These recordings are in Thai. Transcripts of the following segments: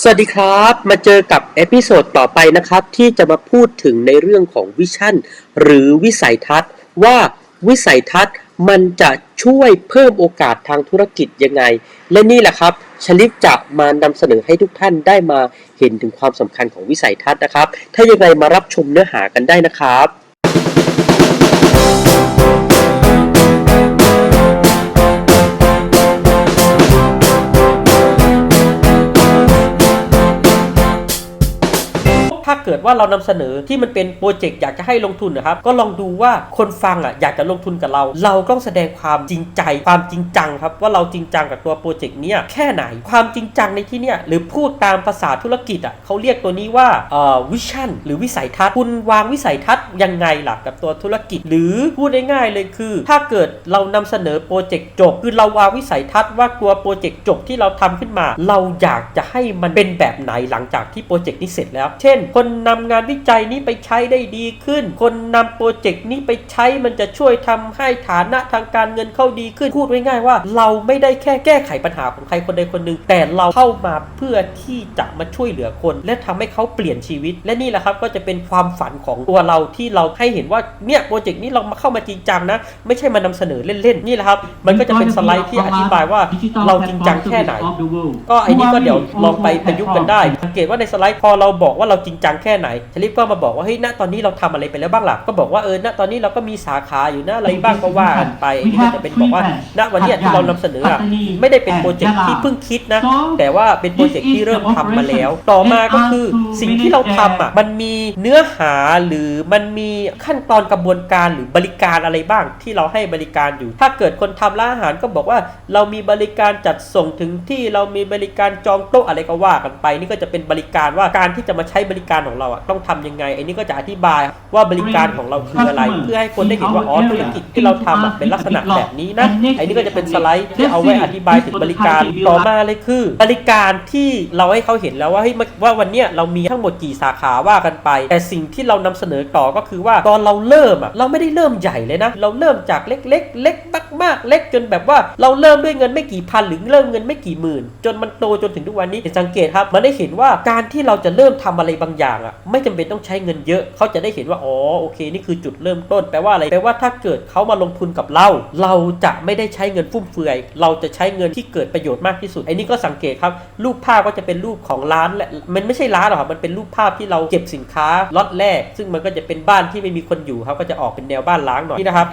สวัสดีครับ มาเจอกับเอพิโซดต่อไปนะครับ ที่จะมาพูดถึงในเรื่องของวิชั่น หรือวิสัยทัศน์ ว่าวิสัยทัศน์มันจะช่วยเพิ่มโอกาสทางธุรกิจยังไง และนี่แหละครับชลิปจะมานำเสนอให้ทุกท่านได้มาเห็นถึงความสำคัญของวิสัยทัศน์นะครับ ถ้ายังไงมารับชมเนื้อหากันได้นะครับ เกิดว่าเรานำเสนอที่มันเป็นโปรเจกต์อยากจะให้ลงทุนนะครับ ก็ลองดูว่าคนฟังอะอยากจะลงทุนกับเรา เราต้องแสดงความจริงใจความจริงจังครับว่าเราจริงจังกับตัวโปรเจกต์เนี้ยแค่ไหนความจริงจังในที่เนี้ยหรือพูดตามภาษาธุรกิจอะเขาเรียกตัวนี้ว่าเอ่อวิชั่นหรือวิสัยทัศน์คุณวางวิสัยทัศน์ยังไงล่ะกับตัวธุรกิจ หรือพูดง่ายๆเลยคือ ถ้าเกิดเรานำเสนอโปรเจกต์จบคือเราวางวิสัยทัศน์ว่าตัวโปรเจกต์จบที่เราทำขึ้นมา เราอยากจะให้มันเป็นแบบไหนหลังจากที่โปรเจกต์นี้เสร็จแล้ว เช่น คนนำงานวิจัยนี้ไปใช้ได้ดีขึ้น คนนำโปรเจกต์นี้ไปใช้มันจะช่วยทำให้ฐานะทางการเงินเข้าดีขึ้นพูดง่ายๆว่า เราไม่ได้แค่แก้ไขปัญหาของใครคนใดคนหนึ่งแต่เราเข้ามาเพื่อที่จะมาช่วยเหลือคน และทำให้เขาเปลี่ยนชีวิต และนี่แหละครับก็จะเป็นความฝันของตัวเราที่เราให้เห็นว่าเนี่ยโปรเจกต์นี้เรามาเข้ามาจริงจังนะ ไม่ใช่มานำเสนอเล่นๆนี่แหละครับ มันก็จะเป็นสไลด์ที่อธิบายว่าเราจริงจังแค่ไหน ก็ไอ้นี่ก็เดี๋ยวลองไปประยุกต์กันได้สังเกตว่าในสไลด์พอเราบอกว่าเราจริงจังแค่ไหนชลิปก็มาบอกว่าเฮ้ยณตอนนี้เราทำอะไรไปแล้วบ้างล่ะก็บอกว่าเออณตอนนี้เราก็มีสาขาอยู่นะอะไรบ้างก็ว่ากันไปไอ้นี่ก็จะเป็นบอกว่าณวันเนี้ยที่เรานำเสนออะไม่ได้เป็นโปรเจกต์ที่เพิ่งคิดนะ แต่ว่าเป็นโปรเจกต์ที่เริ่มทำมาแล้ว ต่อมาก็คือสิ่งที่เราทำอะมันมีเนื้อหาหรือมันมีขั้นตอนกระบวนการหรือบริการอะไรบ้างที่เราให้บริการอยู่ ถ้าเกิดคนทำร้านอาหารก็บอกว่าเรามีบริการจัดส่งถึงที่เรามีบริการจองโต๊ะอะไรก็ว่ากันไป นี่ก็จะเป็นบริการว่าการที่จะมาใช้บริการของเราอะต้องทำยังไงไอ้นี่ก็จะอธิบายว่าบริการของเราคืออะไร เพื่อให้คนได้เห็นว่าอ๋อธุรกิจที่เราทำอะเป็นลักษณะแบบนี้นะไอ้นี่ก็จะเป็นสไลด์ที่เอาไว้อธิบายถึงบริการต่อมาเลยคือ บริการที่เราให้เขาเห็นแล้วว่าเฮ้ยว่าวันเนี้ยเรามีทั้งหมดกี่สาขาว่ากันไป แต่สิ่งที่เรานำเสนอต่อก็คือว่าตอนเราเริ่มอะเราไม่ได้เริ่มใหญ่เลยนะ เราเริ่มจากเล็กๆเล็กมากๆเล็กจนแบบว่าเราเริ่มด้วยเงินไม่กี่พันหรือเริ่มเงินไม่กี่หมื่น จนมันโตจนถึงทุกวันนี้เห็นสังเกตครับมันได้เห็นว่าการที่เราจะเริ่มทำอะไรบางอย่างอะไม่จำเป็นต้องใช้เงินเยอะ เขาจะได้เห็นว่าอ๋อโอเคนี่คือจุดเริ่มต้นแปลว่าอะไรแปลว่าถ้าเกิดเขามาลงทุนกับเรา เราจะไม่ได้ใช้เงินฟุ่มเฟือย เราจะใช้เงินที่เกิดประโยชน์มากที่สุดไอ้นี่ก็สังเกตครับ รูปภาพก็จะเป็นรูปของร้านและมันไม่ใช่ร้านหรอกครับมันเป็นรูปภาพที่เราเก็บสินค้าล็อตแรก ซึ่งมันก็จะเป็นบ้านที่ไม่มีคนอยู่ครับก็จะออกเป็นแนวบ้านล้างหน่อยนี่นะครับ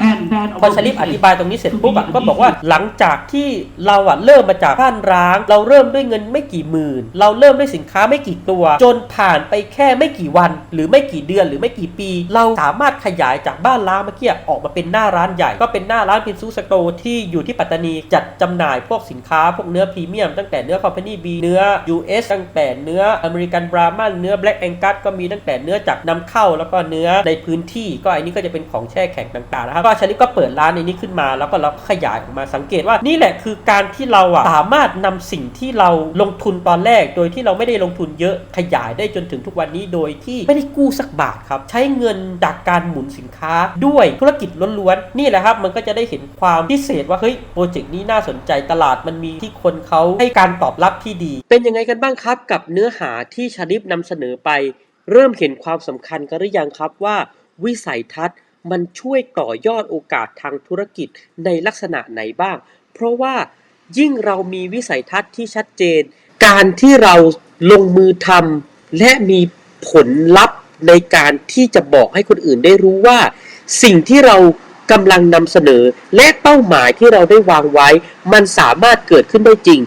พอชลิปอธิบายตรงนี้เสร็จปุ๊บอะก็บอกว่าหลังจากที่เราอะเริ่มมาจากบ้านร้าง เราเริ่มด้วยเงินไม่กี่หมื่น เราเริ่มด้วยสินค้าไม่กี่ตัว จนผ่านไปแค่ไม่กี่วัน หรือไม่กี่เดือนหรือไม่กี่ปี เราสามารถขยายจากบ้านร้างเมื่อกี้ออกมาเป็นหน้าร้านใหญ่ ก็เป็นหน้าร้านพินซูสโตร์ที่อยู่ที่ปัตตานีจัดจำหน่ายพวกสินค้าพวกเนื้อพรีเมียมตั้งแต่เนื้อคอมพานีบีเนื้อ US ตั้งแต่เนื้ออเมริกันบรามันเนื้อแบล็กแองกัสก็มีตั้งแต่เนื้อจากนำเข้า แล้วก็เนื้อในพื้นที่ ก็อันนี้ก็จะเป็นของแช่แข็งต่างๆนะครับก็ชลิปก็เปิดร้านในนี้ขึ้นมาแล้วก็เราขยายออกมาสังเกตว่านี่แหละคือการที่เราอะสามารถนำสิ่งที่เราลงทุนตอนแรก โดยที่เราไม่ได้ลงทุนเยอะขยายได้จนถึงทุกวันนี้โดยที่ไม่ได้กู้สักบาทครับ ใช้เงินจากการหมุนสินค้าด้วยธุรกิจล้วนๆ นี่แหละครับ มันก็จะได้เห็นความพิเศษว่า เฮ้ย โปรเจกต์นี้น่าสนใจตลาดมันมีที่คนเขาให้การตอบรับที่ดี เป็นยังไงกันบ้างครับ กับเนื้อหาที่ชาลิปนำเสนอไป เริ่มเห็นความสำคัญกันหรือยังครับว่า วิสัยทัศน์ มันช่วยต่อยอดโอกาสทางธุรกิจในลักษณะไหนบ้าง เพราะว่ายิ่งเรามีวิสัยทัศน์ที่ชัดเจน การที่เราลงมือทำและมี ผลลัพธ์ในการที่จะบอกให้คนอื่นได้รู้ว่า สิ่งที่เรากำลังนำเสนอ และเป้าหมายที่เราได้วางไว้ มันสามารถเกิดขึ้นได้จริง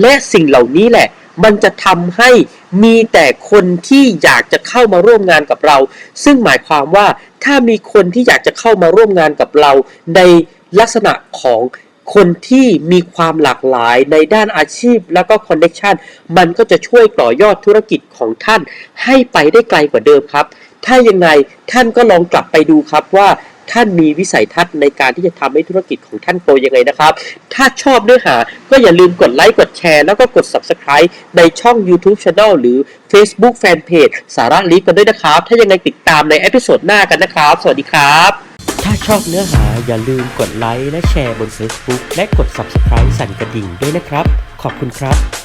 และสิ่งเหล่านี้แหละ มันจะทำให้มีแต่คนที่อยากจะเข้ามาร่วมงานกับเรา ซึ่งหมายความว่าถ้ามีคนที่อยากจะเข้ามาร่วมงานกับเรา ในลักษณะของ คนที่มีความหลากหลายในด้านอาชีพแล้วก็คอนเน t ชันมันก็จะช่วยต่อยอดธุรกิจของท่าน ให้ไปได้ไกลกว่าเดิมครับ ถ้ายังไงท่านก็ลองกลับไปดูครับว่าท่านมีวิสัยทัศน์ในการที่จะทำให้ธุรกิจของท่านโตยังไงนะครับ ถ้าชอบเนื้อหาก็อย่าลืมกดไลค์ กดแชร์ แล้วก็กด Subscribe ในช่อง YouTube Channel หรือ Facebook Fanpage สาระลิฟกันด้วยนะครับ ถ้ายังไงติดตามในเอพิโซดหน้ากันนะครับ สวัสดีครับ ถ้าชอบเนื้อหาอย่าลืมกดไลค์และแชร์บน Facebook และกด Subscribe สั่นกระดิ่งด้วยนะครับ ขอบคุณครับ